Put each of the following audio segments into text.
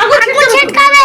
আগুন ছিটকাবে।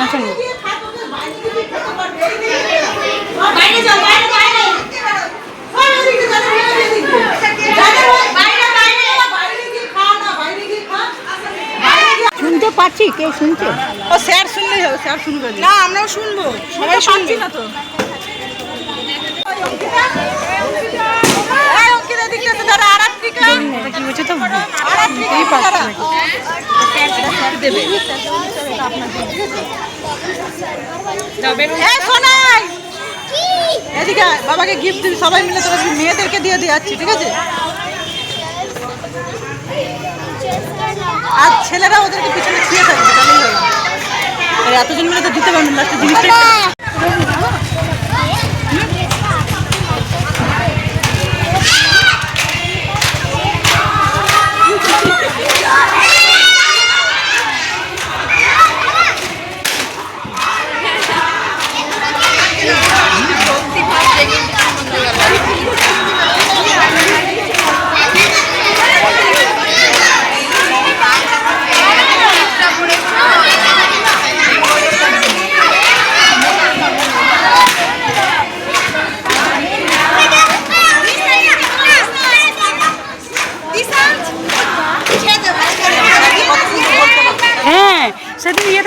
গিয়ে শুনতে পাচ্ছি কে শুনছে? ও স্যার শুনলেই হবে স্যার শুনবে না। আমরাও শুনব। সবাই শুনবে। না তো। অঙ্কিতা আছে আর কি হচ্ছে তো? এই পাচ্ছি দেবে। এদিকে বাবাকে গিফট দিবি সবাই মিলে তোরা মেয়েদেরকে দিয়ে দিয়ে যাচ্ছি ঠিক আছে? আর ছেলেরা ওদেরকে পিছনে শুয়ে থাকবে তাহলেই এতজন মিলে তো দিতে পারবেন লাস্টে জিনিসটা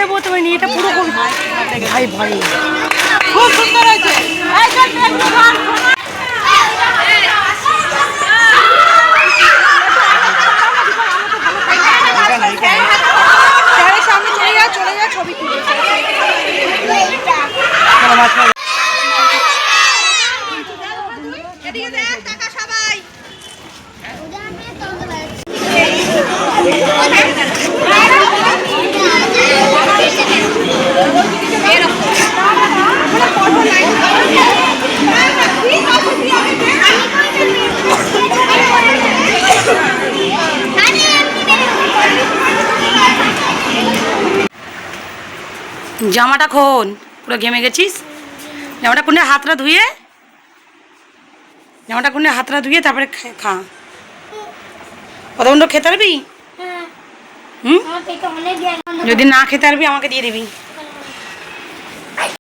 ইয়েতে বলতে পারিনি এটা পুরো ভাই ভাই। খুব সুন্দর হয়েছে। চল, যা ছবি তুলে। জামাটা খোন পুরো ঘেমে গেছিস? জামাটা খুলে হাতটা ধুয়ে জামাটা খুলে হাতটা ধুয়ে তারপরে খা- কতক্ষণ খেতে পারবি? হুম? অনেক জ্ঞান। যদি না খেতে পারবি আমাকে দিয়ে দিবি।